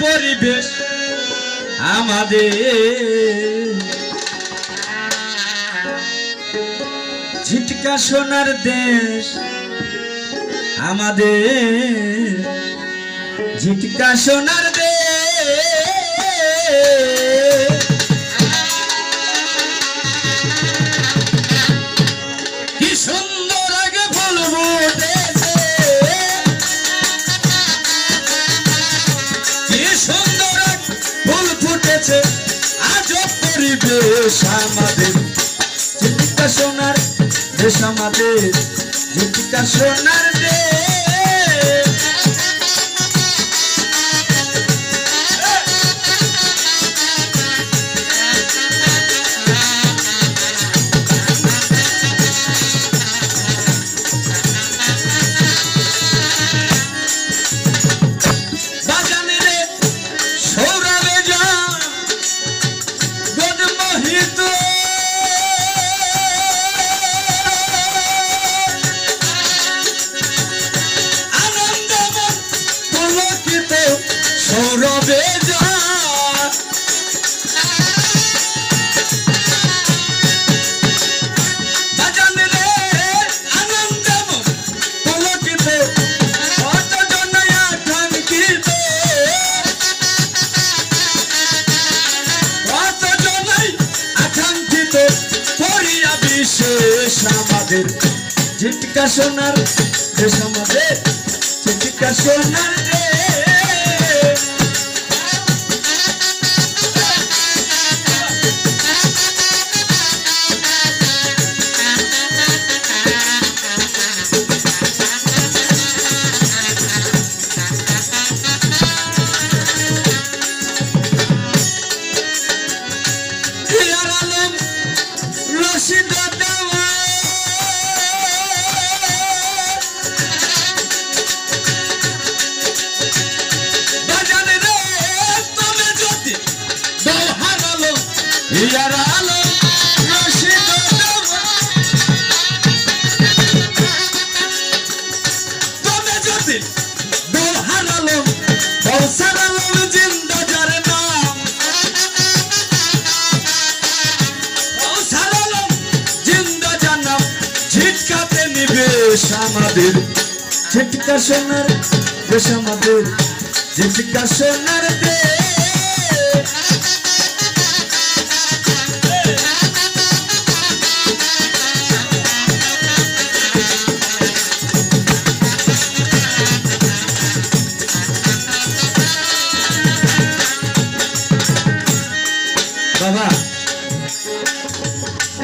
পরিবেশ আমাদের। ঝিটকা সোনার দেশ আমাদের। ঝিটকা সোনার দেশ পরিবেশ আমাদের। ঝিটিকা সোনার দেশ আমাদের ঝিটিকা সোনার দেশ ঝিটকা সোনার দেশ আমাদের ঝিটকা সোনার দেশ হিয়ার নিবেশ আমাদের ঝিটকা সোনার দেশ আমাদের। ঝিটকা সোনার দেশ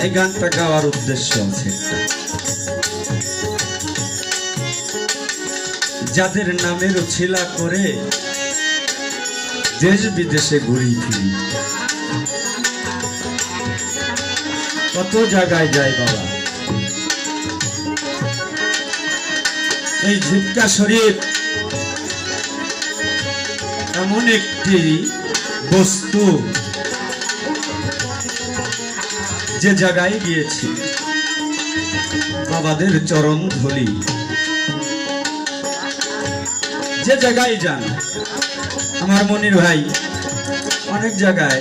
এই গানটা গাওয়ার উদ্দেশ্য আছে যাদের নামের ছিলা করে দেশ বিদেশে ঘুরি ফিরি। কত জায়গায় যায় বাবা। এই ঝিটকা শরীর এমন একটি বস্তু যে জায়গায় গিয়েছি, বাবাদের চরণ ধলি। যে জায়গায় যান, আমার মনির ভাই, অনেক জায়গায়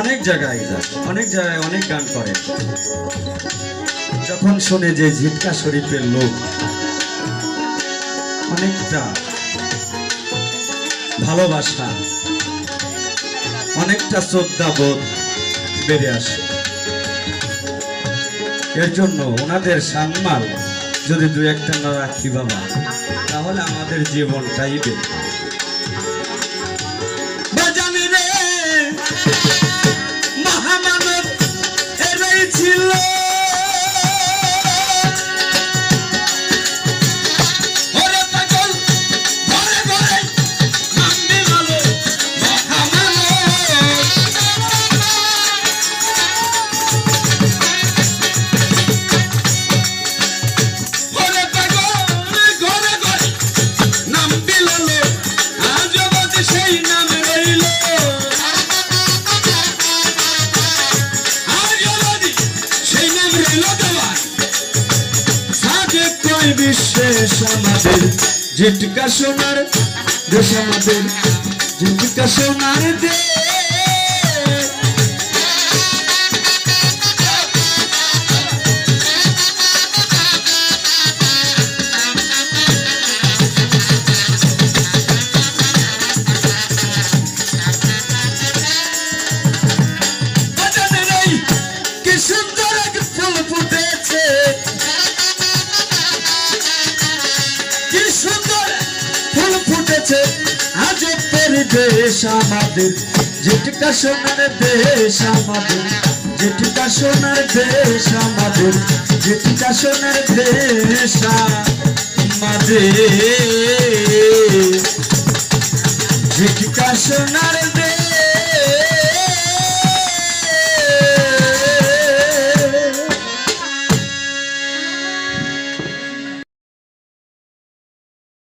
অনেক জায়গায় যান, অনেক জায়গায় অনেক গান করে যখন শোনে যে ঝিটকা শরীফের লোক, অনেকটা ভালোবাসা, অনেকটা শ্রদ্ধা বোধ বেড়ে আসে। এর জন্য ওনাদের সানমাল যদি দু একটা না রাখি বাবা, তাহলে আমাদের জীবন বাজানি মহামানব ছিল। কই বিশেষ আমাদের ঝিটকা সোনার দেশ আমাদের ঝিটকা সোনার দেশ। ফুটেছে আজ পরিবেশ আমাদের। যেটুকা সোনার দেশ আমাদের, যেটুকা সোনার দেশ আমাদের, যেটুকা সোনার দেশ আমাদের। যেটুকা সোনার দেশ